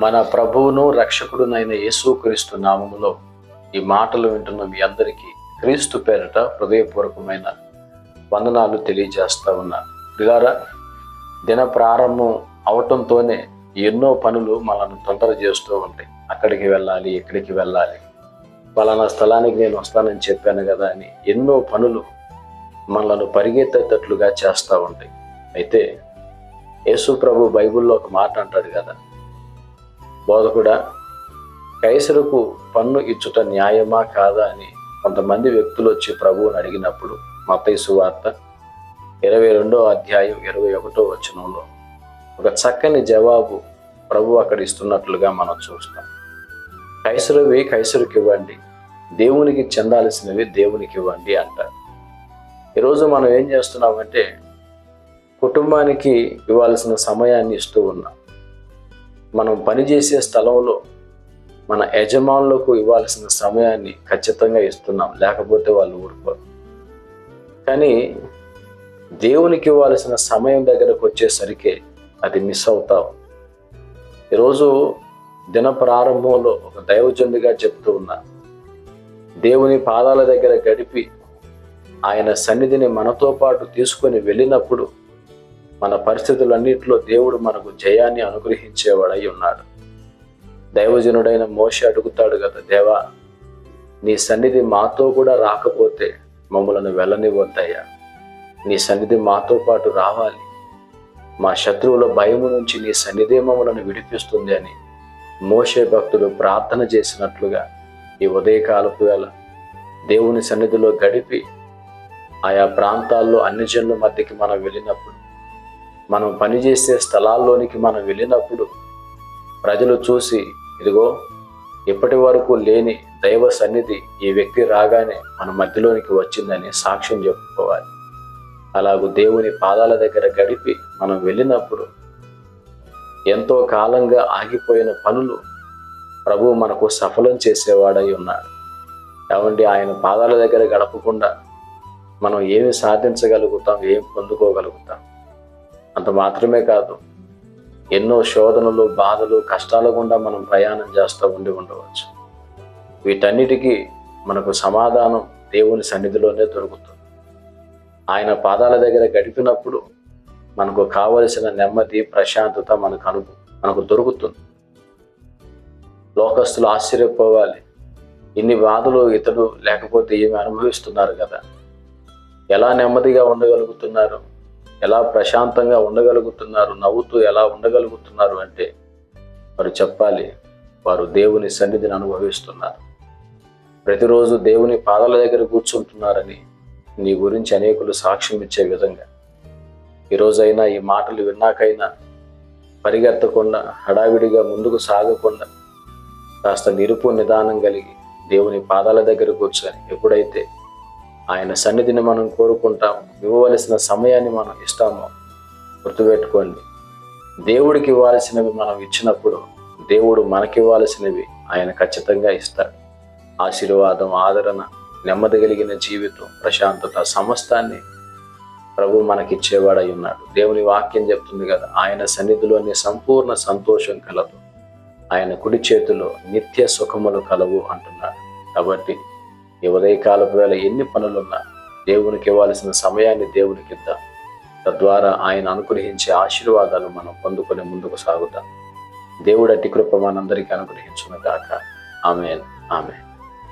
మన ప్రభువును రక్షకుడునైన యేసుక్రీస్తు నామములో ఈ మాటలు వింటున్న మీ అందరికీ క్రీస్తు పేరట హృదయపూర్వకమైన వందనాలు తెలియజేస్తా ఉన్నాను పిల్లారా దిన ప్రారంభం అవటంతోనే ఎన్నో పనులు మనల్ని తొందర చేస్తూ ఉంటాయి. అక్కడికి వెళ్ళాలి ఇక్కడికి వెళ్ళాలి. పలానా స్థలానికి నేను వస్తానని చెప్పాను కదా అని ఎన్నో పనులు మనలను పరిగెత్తేటట్లుగా చేస్తూ ఉంటాయి. అయితే యేసు ప్రభు బైబిల్లో ఒక మాట అంటాడు కదా బోధకుడా కైసరుకు పన్ను ఇచ్చుట న్యాయమా కాదా అని కొంతమంది వ్యక్తులు వచ్చి ప్రభువుని అడిగినప్పుడు మతైసు వార్త ఇరవై రెండో అధ్యాయం ఇరవై ఒకటో వచనంలో ఒక చక్కని జవాబు ప్రభు అక్కడ ఇస్తున్నట్లుగా మనం చూస్తాం. కైసరువి కైసరుకి ఇవ్వండి దేవునికి చెందాల్సినవి దేవునికి ఇవ్వండి అంటారు. ఈరోజు మనం ఏం చేస్తున్నామంటే కుటుంబానికి ఇవ్వాల్సిన సమయాన్ని ఇస్తూ ఉన్నాం. మనం పనిచేసే స్థలంలో మన యజమానులకు ఇవ్వాల్సిన సమయాన్ని ఖచ్చితంగా ఇస్తున్నాం. లేకపోతే వాళ్ళు ఊరుకోరు. కానీ దేవునికి ఇవ్వాల్సిన సమయం దగ్గరకు వచ్చేసరికి అది మిస్ అవుతాం. ఈరోజు దిన ప్రారంభంలో ఒక దైవజనుడిగా చెప్తూ ఉన్నా దేవుని పాదాల దగ్గర గడిపి ఆయన సన్నిధిని మనతో పాటు తీసుకొని వెళ్ళినప్పుడు మన పరిస్థితులన్నింటిలో దేవుడు మనకు జయాన్ని అనుగ్రహించేవాడై ఉన్నాడు. దైవజనుడైన మోష అడుగుతాడు కదా దేవా నీ సన్నిధి మాతో కూడా రాకపోతే మమ్మలను వెళ్ళనివద్దయ్యా నీ సన్నిధి మాతో పాటు రావాలి. మా శత్రువుల భయము నుంచి నీ సన్నిధి మమ్మలను విడిపిస్తుంది అని మోషే భక్తుడు ప్రార్థన చేసినట్లుగా ఈ ఉదయకాలపు వేళ దేవుని సన్నిధిలో గడిపి ఆయా ప్రాంతాల్లో అన్ని జనుల మధ్యకి మనం వెళ్ళినప్పుడు మనం పనిచేసే స్థలాల్లోనికి మనం వెళ్ళినప్పుడు ప్రజలు చూసి ఇదిగో ఇప్పటి వరకు లేని దైవ సన్నిధి ఈ వ్యక్తి రాగానే మన మధ్యలోనికి వచ్చిందని సాక్ష్యం చెప్పుకోవాలి. అలాగూ దేవుని పాదాల దగ్గర గడిపి మనం వెళ్ళినప్పుడు ఎంతో కాలంగా ఆగిపోయిన పనులు ప్రభు మనకు సఫలం చేసేవాడై ఉన్నాడు. కాబట్టి ఆయన పాదాల దగ్గర గడపకుండా మనం ఏమి సాధించగలుగుతాం ఏమి పొందుకోగలుగుతాం? అంత మాత్రమే కాదు ఎన్నో శోధనలు బాధలు కష్టాల గుండా మనం ప్రయాణం చేస్తూ ఉండి ఉండవచ్చు. వీటన్నిటికీ మనకు సమాధానం దేవుని సన్నిధిలోనే దొరుకుతుంది. ఆయన పాదాల దగ్గర గడిపినప్పుడు మనకు కావలసిన నెమ్మది ప్రశాంతత మనకు అనుభవం మనకు దొరుకుతుంది. లోకస్తులు ఆశ్చర్యపోవాలి. ఇన్ని బాధలు ఇతడు లేకపోతే ఏమి అనుభవిస్తున్నారు కదా? ఎలా నెమ్మదిగా ఉండగలుగుతున్నారు? ఎలా ప్రశాంతంగా ఉండగలుగుతున్నారు నవ్వుతూ ఎలా ఉండగలుగుతున్నారు అంటే వారు చెప్పాలి వారు దేవుని సన్నిధిని అనుభవిస్తున్నారు. ప్రతిరోజు దేవుని పాదాల దగ్గర కూర్చుంటున్నారని నీ గురించి అనేకులు సాక్ష్యం ఇచ్చే విధంగా. ఈరోజైనా ఈ మాటలు విన్నాకైనా పరిగెత్తకుండా హడావిడిగా ముందుకు సాగకుండా కాస్త నిరుపు నిదానం కలిగి దేవుని పాదాల దగ్గర కూర్చొని ఎప్పుడైతే ఆయన సన్నిధిని మనం కోరుకుంటాం ఇవ్వవలసిన సమయాన్ని మనం ఇస్తాము. గుర్తుపెట్టుకోండి. దేవుడికి ఇవ్వాల్సినవి మనం ఇచ్చినప్పుడు దేవుడు మనకి ఇవ్వాల్సినవి ఆయన ఖచ్చితంగా ఇస్తాడు ఆశీర్వాదం ఆదరణ నెమ్మది కలిగిన జీవితం ప్రశాంతత సమస్తాన్ని ప్రభు మనకిచ్చేవాడై ఉన్నాడు. దేవుని వాక్యం చెప్తుంది కదా ఆయన సన్నిధిలోని సంపూర్ణ సంతోషం కలదు. ఆయన కుడి చేతిలో నిత్య సుఖములు కలవు అంటున్నాడు. కాబట్టి ఈ ఉదయకాలపు వేళ ఎన్ని పనులున్నా దేవునికి ఇవ్వాల్సిన సమయాన్ని దేవునికి ఇద్దాం. తద్వారా ఆయన అనుగ్రహించే ఆశీర్వాదాలు మనం పొందుకొని ముందుకు సాగుతాం. దేవుడు అట్టి కృప మనందరికీ అనుగ్రహించును కాక ఆమె ఆమె